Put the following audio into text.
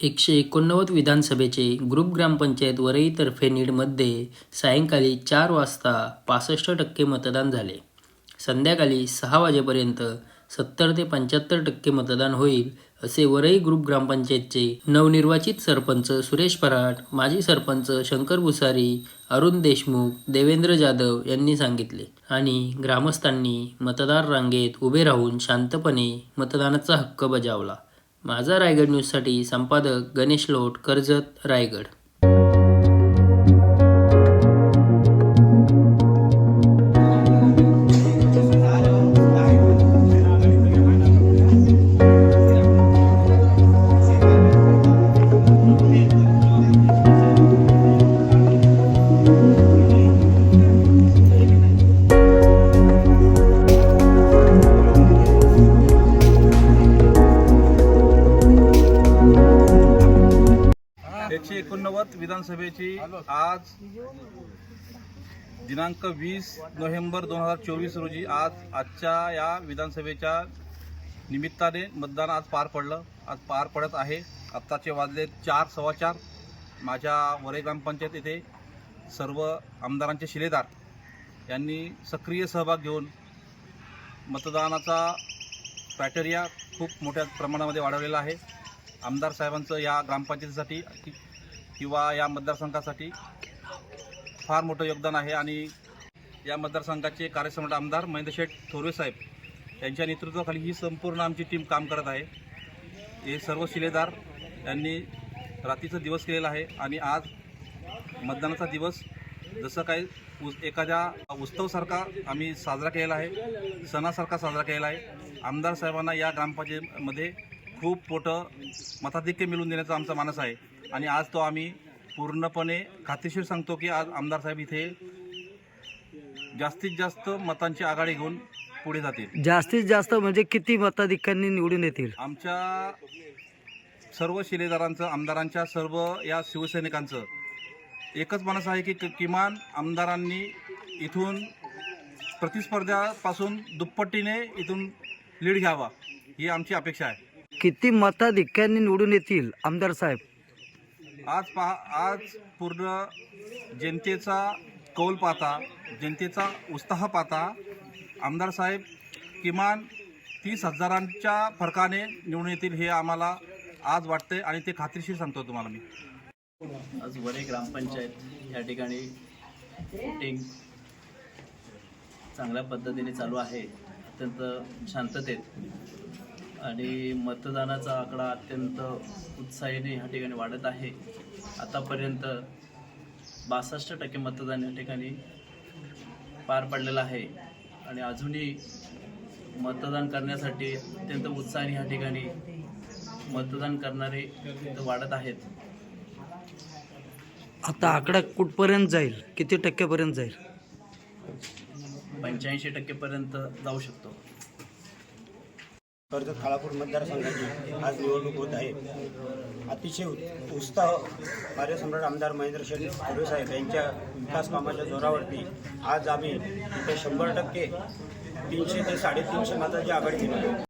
एकशे एकोणनव्वद विधानसभेचे ग्रुप ग्रामपंचायत वरईतर्फे नीडमध्ये सायंकाळी चार वाजता पासष्ट टक्के मतदान झाले. संध्याकाळी सहा वाजेपर्यंत सत्तर ते पंच्याहत्तर टक्के मतदान होईल असे वरई ग्रुप ग्रामपंचायतचे नवनिर्वाचित सरपंच सुरेश पराट माजी सरपंच शंकर भुसारी अरुण देशमुख देवेंद्र जाधव यांनी सांगितले. आणि ग्रामस्थांनी मतदार रांगेत उभे राहून शांतपणे मतदानाचा हक्क बजावला. माझा रायगड न्यूजसाठी संपादक गणेश लोट कर्जत रायगड. एकशे एकोणनव्वद विधानसभेची आज दिनांक वीस नोव्हेंबर दोन हजार चोवीस रोजी आज आजच्या या विधानसभेच्या निमित्ताने मतदान आज पार पडलं. आज पार पडत आहे. आत्ताचे वाजले चार सव्वा चार. माझ्या वरे ग्रामपंचायत येथे सर्व आमदारांचे शिलेदार यांनी सक्रिय सहभाग घेऊन मतदानाचा पॅटेरिया खूप मोठ्या प्रमाणामध्ये वाढवलेला आहे. आमदार साहेबांचं या ग्रामपंचायतीसाठी किंवा या मतदारसंघासाठी फार मोठं योगदान आहे आणि या मतदारसंघाचे कार्यसमट आमदार महेंद्र शेठ थोरवे साहेब यांच्या नेतृत्वाखाली ही संपूर्ण आमची टीम काम करत आहे. हे सर्व शिलेदार यांनी रात्रीचा दिवस केलेला आहे आणि आज मतदानाचा दिवस. जसं काही उस एखाद्या उत्सवसारखा आम्ही साजरा केलेला आहे सणासारखा साजरा केलेला आहे. आमदार साहेबांना या ग्रामपंचायतीमध्ये खूप मोठं मताधिक्य मिळवून देण्याचा आमचा मानस आहे. आणि आज तो आम्ही पूर्णपणे खात्रीशीर सांगतो की आज आमदार साहेब इथे जास्तीत जास्त मतांची आघाडी घेऊन पुढे जातील. जास्तीत जास्त म्हणजे किती मताधिक्यांनी निवडून येतील? आमच्या सर्व शिलेदारांचं आमदारांच्या सर्व या शिवसैनिकांचं एकच मानस आहे की कि- किमान आमदारांनी इथून प्रतिस्पर्ध्यापासून दुप्पटीने इथून लीड घ्यावा ही आमची अपेक्षा आहे. किती मताधिक्यांनी निवडून येतील आमदार साहेब? आज पहा आज पूर्ण जनतेचा कौल पाहता जनतेचा उत्साह पाहता आमदार साहेब किमान तीस हजारांच्या फरकाने निवडून येतील हे आम्हाला आज वाटतंय आणि ते खात्रीशीर सांगतो तुम्हाला मी. आज वरे ग्रामपंचायत या ठिकाणी वोटिंग चांगल्या पद्धतीने चालू आहे. अत्यंत शांततेत. आणि मतदानाचा आकडा अत्यंत उत्साहीने ह्या ठिकाणी वाढत आहे. आतापर्यंत बासष्ट टक्के मतदान या ठिकाणी पार पडलेलं आहे. आणि अजूनही मतदान करण्यासाठी अत्यंत उत्साहाने ह्या ठिकाणी मतदान करणारे वाढत आहेत. आता आकडा कुठपर्यंत जाईल? किती टक्क्यापर्यंत जाईल? पंच्याऐंशी टक्केपर्यंत जाऊ शकतो. कर्जत खालापूर मतदारसंघाची आज निवडणूक होत आहे. अतिशय उत्साह कार्यसम्राट आमदार महेंद्र शेठ साहेब यांच्या विकास कामाच्या जोरावरती आज आम्ही इथे शंभर टक्के तीनशे ते साडेतीनशे मताची आघाडी घेणार